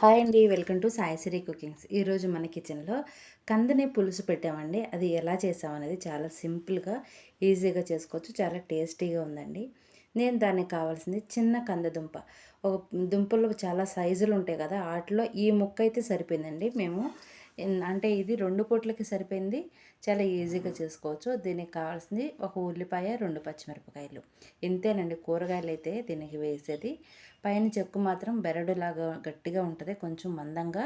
Hi అండి welcome to Saisri cookings. ఈరోజు మన కిచెన్లో కందని పులుసు పెట్టామండి. అది ఎలా చేసామనేది చాలా సింపుల్గా ఈజీగా చేసుకోవచ్చు. చాలా టేస్టీగా ఉందండి. నేను దానికి కావాల్సింది చిన్న కందదుంప ఒక దుంపలు చాలా సైజులు ఉంటాయి కదా వాటిలో ఈ ముక్క అయితే సరిపోయిందండి. మేము అంటే ఇది రెండు పూట్లకి సరిపోయింది. చాలా ఈజీగా చేసుకోవచ్చు. దీనికి కావాల్సింది ఒక ఉల్లిపాయ రెండు పచ్చిమిరపకాయలు. ఇంతేనండి కూరగాయలు అయితే దీనికి వేసేది. పైన చెక్కు మాత్రం బెరడులాగా గట్టిగా ఉంటుంది. కొంచెం మందంగా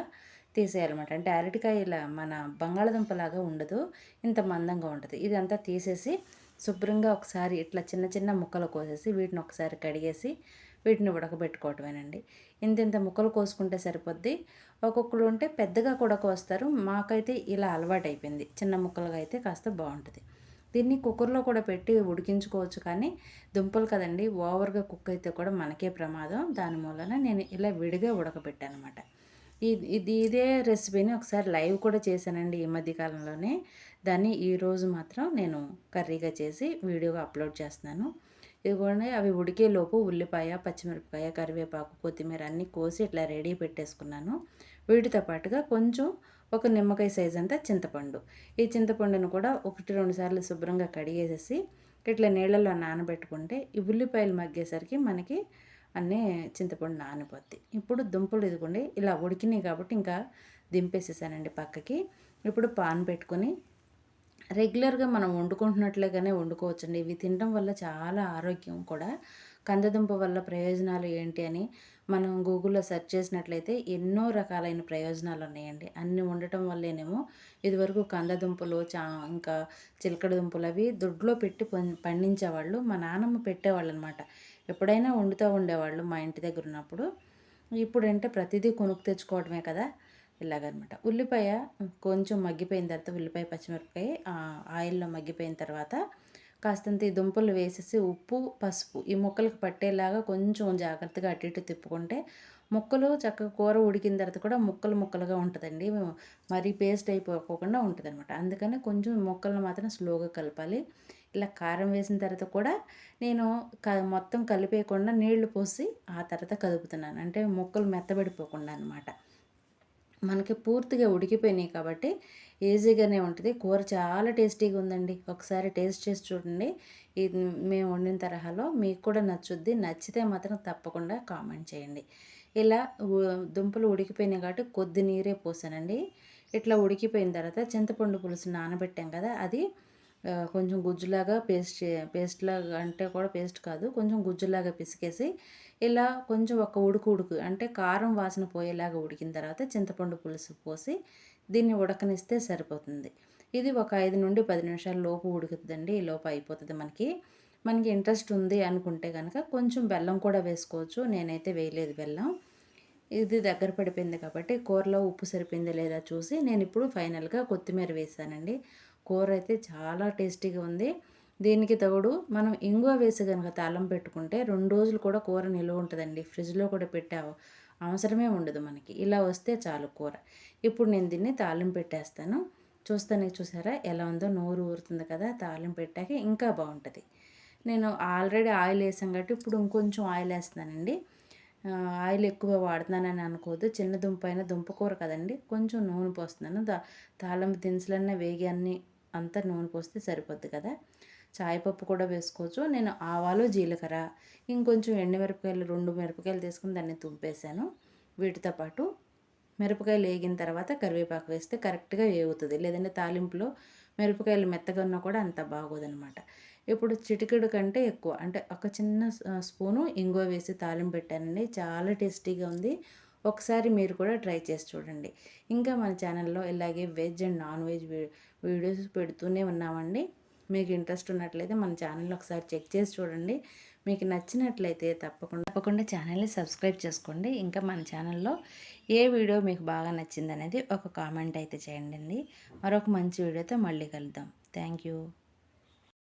తీసేయాలన్నమాట. అంటే అరటికాయ ఇలా మన బంగాళదుంపలాగా ఉండదు. ఇంత మందంగా ఉంటుంది. ఇదంతా తీసేసి శుభ్రంగా ఒకసారి ఇట్లా చిన్న చిన్న ముక్కలు కోసేసి వీటిని ఒకసారి కడిగేసి వీటిని ఉడకబెట్టుకోవటమేనండి. ఇంత ఇంత ముక్కలు కోసుకుంటే సరిపోద్ది. ఒక్కొక్కరు ఉంటే పెద్దగా కూడా కోస్తారు. మాకైతే ఇలా అలవాటు అయిపోయింది చిన్న ముక్కలుగా అయితే కాస్త బాగుంటుంది. దీన్ని కుక్కర్లో కూడా పెట్టి ఉడికించుకోవచ్చు కానీ దుంపలు కదండి ఓవర్గా కుక్ అయితే కూడా మనకే ప్రమాదం. దాని మూలన నేను ఇలా విడిగా ఉడకబెట్టాను అనమాట ఇది ఇది ఇదే రెసిపీని ఒకసారి లైవ్ కూడా చేశానండి ఈ మధ్య కాలంలోనే. దాన్ని ఈరోజు మాత్రం నేను కర్రీగా చేసి వీడియోగా అప్లోడ్ చేస్తున్నాను. ఇదిగోండి అవి ఉడికేలోపు ఉల్లిపాయ పచ్చిమిరపకాయ కరివేపాకు కొత్తిమీర అన్నీ కోసి ఇట్లా రెడీ పెట్టేసుకున్నాను. వీటితో పాటుగా కొంచెం ఒక నిమ్మకాయ సైజ్ అంతా చింతపండు. ఈ చింతపండును కూడా ఒకటి రెండు సార్లు శుభ్రంగా కడిగేసేసి ఇట్లా నీళ్ళల్లో నానబెట్టుకుంటే ఈ ఉల్లిపాయలు మగ్గేసరికి మనకి అన్నీ చింతపండు నానిపోద్ది. ఇప్పుడు దుంపలు ఇదిగోండి ఇలా ఉడికినాయి కాబట్టి ఇంకా దింపేసేసానండి పక్కకి. ఇప్పుడు పాన్ పెట్టుకొని రెగ్యులర్గా మనం వండుకుంటున్నట్లుగానే వండుకోవచ్చండి. ఇవి తినడం వల్ల చాలా ఆరోగ్యం కూడా. కందదుంప వల్ల ప్రయోజనాలు ఏంటి అని మనం గూగుల్లో సెర్చ్ చేసినట్లయితే ఎన్నో రకాలైన ప్రయోజనాలు ఉన్నాయండి అన్నీ ఉండటం వల్లేనేమో ఇదివరకు కందదుంపలు చా ఇంకా చిలకడ దుంపలు అవి దొడ్లో పెట్టి పం- పండించేవాళ్ళు మా నాన్నమ్మ పెట్టేవాళ్ళు అనమాట ఎప్పుడైనా వండుతూ ఉండేవాళ్ళు మా ఇంటి దగ్గర ఉన్నప్పుడు. ఇప్పుడంటే ప్రతిదీ కొనుక్కు తెచ్చుకోవడమే కదా ఇలాగనమాట. ఉల్లిపాయ కొంచెం మగ్గిపోయిన తర్వాత ఉల్లిపాయ పచ్చిమిరపకాయ ఆయిల్లో మగ్గిపోయిన తర్వాత కాస్తంత ఈ దుంపలు వేసేసి ఉప్పు పసుపు ఈ ముక్కలకు పట్టేలాగా కొంచెం జాగ్రత్తగా అటు ఇటు తిప్పుకుంటే ముక్కలు చక్కగా కూర ఉడికిన తర్వాత కూడా ముక్కలు ముక్కలుగా ఉంటుందండి. మరీ పేస్ట్ అయిపోకుండా ఉంటుంది అనమాట అందుకని కొంచెం ముక్కలను మాత్రం స్లోగా కలపాలి. ఇలా కారం వేసిన తర్వాత కూడా నేను క మొత్తం కలిపేయకుండా నీళ్ళు పోసి ఆ తర్వాత కదుపుతున్నాను. అంటే ముక్కలు మెత్తబడిపోకుండా అనమాట మనకి పూర్తిగా ఉడికిపోయినాయి కాబట్టి ఈజీగానే ఉంటుంది. కూర చాలా టేస్టీగా ఉందండి. ఒకసారి టేస్ట్ చేసి చూడండి. ఇది మేము వండిన తరహాలో మీకు కూడా నచ్చుద్ది. నచ్చితే మాత్రం తప్పకుండా కామెంట్ చేయండి. ఇలా దుంపలు ఉడికిపోయినాయి కాబట్టి కొద్ది నీరే పోసానండి. ఇట్లా ఉడికిపోయిన తర్వాత చింతపండు పులుసు నానబెట్టాం కదా అది కొంచెం గుజ్జులాగా పేస్ట్ చే- పేస్ట్ లాగా అంటే కూడా పేస్ట్ కాదు కొంచెం గుజ్జులాగా పిసికేసి ఇలా కొంచెం ఒక ఉడుకు ఉడుకు అంటే కారం వాసన పోయేలాగా ఉడికిన తర్వాత చింతపండు పులుసు పోసి దీన్ని ఉడకనిస్తే సరిపోతుంది. ఇది ఒక ఐదు నుండి పది నిమిషాల లోపు ఉడుకుతుందండి ఈ లోపు అయిపోతుంది మనకి. మనకి ఇంట్రెస్ట్ ఉంది అనుకుంటే కనుక కొంచెం బెల్లం కూడా వేసుకోవచ్చు నేనైతే వేయలేదు బెల్లం. ఇది దగ్గర పడిపోయింది కాబట్టి కూరలో ఉప్పు సరిపోయిందా లేదా చూసి నేను ఇప్పుడు ఫైనల్గా కొత్తిమీర వేసానండి. కూర అయితే చాలా టేస్టీగా ఉంది. దీనికి తోడు మనం ఇంగువ వేసి కనుక తాళం పెట్టుకుంటే రెండు రోజులు కూడా కూర నిలువ ఉంటుందండి. ఫ్రిడ్జ్లో కూడా పెట్టే అవసరమే ఉండదు మనకి. ఇలా వస్తే చాలు కూర. ఇప్పుడు నేను దీన్ని తాళం పెట్టేస్తాను. చూస్తానే చూసారా? ఎలా ఉందో నోరు ఊరుతుంది కదా తాళం పెట్టాక ఇంకా బాగుంటుంది. నేను ఆల్రెడీ ఆయిల్ వేసాం కాబట్టి ఇప్పుడు ఇంకొంచెం ఆయిల్ వేస్తానండి ఆయిల్ ఎక్కువ వాడుతున్నానని అనుకోవద్దు. చిన్న దుంప అయినా దుంపకూర కదండి. కొంచెం నూనె పోస్తున్నాను. దా తాళం దినుసులన్నీ వేగి అన్నీ అంతా నూనె పోస్తే సరిపోద్ది కదా. చాయపప్పు కూడా వేసుకోవచ్చు. నేను ఆవాలు జీలకర్ర ఇంకొంచెం ఎండుమిరపకాయలు రెండు మిరపకాయలు తీసుకుని దాన్ని తుంపేశాను వీటితో పాటు మిరపకాయలు వేగిన తర్వాత కరివేపాకు వేస్తే కరెక్ట్గా వేగుతుంది. లేదంటే తాలింపులో మిరపకాయలు మెత్తగా ఉన్నా కూడా అంత బాగోదనమాట. ఇప్పుడు చిటికెడు కంటే ఎక్కువ. అంటే ఒక చిన్న స్పూను ఇంగువ వేసి తాలింపు పెట్టానండి. చాలా టేస్టీగా ఉంది. ఒకసారి మీరు కూడా ట్రై చేసి చూడండి. ఇంకా మన ఛానల్లో ఇలాగే veg and non veg videos పెడుతూనే ఉన్నామండి. మీకు ఇంట్రెస్ట్ ఉన్నట్లయితే మన ఛానల్ ఒకసారి చెక్ చేసి చూడండి. మీకు నచ్చినట్లయితే తప్పకుండా తప్పకుండా ఛానల్ని సబ్స్క్రైబ్ చేసుకోండి. ఇంకా మన ఛానల్లో ఏ వీడియో మీకు బాగా నచ్చింది అనేది ఒక కామెంట్ అయితే చేయండి మరొక మంచి వీడియోతో మళ్ళీ కలుద్దాం. Thank you.